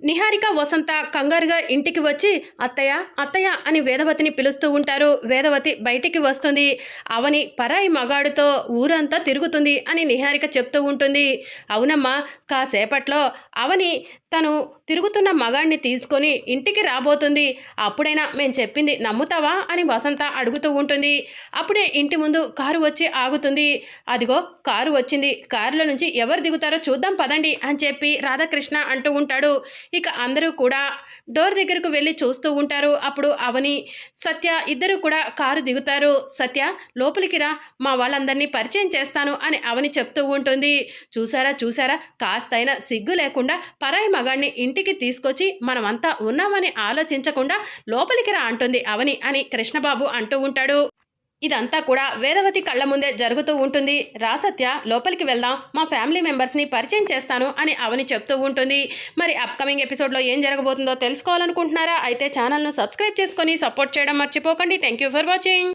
నిహారిక వసంత కంగారుగా ఇంటికి వచ్చి అత్తయ్య అత్తయ్య అని వేదవతిని పిలుస్తూ ఉంటారు. వేదవతి బయటికి వస్తుంది. అవని పరాయి మగాడుతో ఊరంతా తిరుగుతుంది అని నిహారిక చెప్తూ ఉంటుంది. అవునమ్మా కాసేపట్లో అవని తను తిరుగుతున్న మగాడిని తీసుకొని ఇంటికి రాబోతుంది. అప్పుడైనా మేము చెప్పింది నమ్ముతావా? అని వసంత అడుగుతూ ఉంటుంది. అప్పుడే ఇంటి ముందు కారు వచ్చి ఆగుతుంది. అదిగో కారు వచ్చింది. కారులో నుంచి ఎవరు దిగుతారో చూద్దాం పదండి అని చెప్పి రాధాకృష్ణ అంటూ ఉంటాడు. ఇక అందరూ కూడా డోర్ దగ్గరకు వెళ్ళి చూస్తూ ఉంటారు. అప్పుడు అవని సత్య ఇద్దరు కూడా కారు దిగుతారు. సత్య లోపలికి రా మా వాళ్ళందరినీ పరిచయం చేస్తాను అని అవని చెప్తూ ఉంటుంది. చూసారా చూసారా కాస్తైనా సిగ్గు లేకుండా పరాయి మగాడిని ఇంటికి తీసుకొచ్చి మనమంతా ఉన్నామని ఆలోచించకుండా లోపలికి రా అంటుంది అవని అని కృష్ణబాబు అంటూ ఉంటాడు. ఇదంతా కూడా వేదవతి కళ్ళ ముందే జరుగుతూ ఉంటుంది. రాసత్య లోపలికి వెళ్దాం మా ఫ్యామిలీ మెంబర్స్ని పరిచయం చేస్తాను అని అవని చెప్తూ ఉంటుంది. మరి అప్కమింగ్ ఎపిసోడ్లో ఏం జరగబోతుందో తెలుసుకోవాలనుకుంటున్నారా? అయితే ఛానల్ను సబ్స్క్రైబ్ చేసుకొని సపోర్ట్ చేయడం మర్చిపోకండి. Thank you for watching.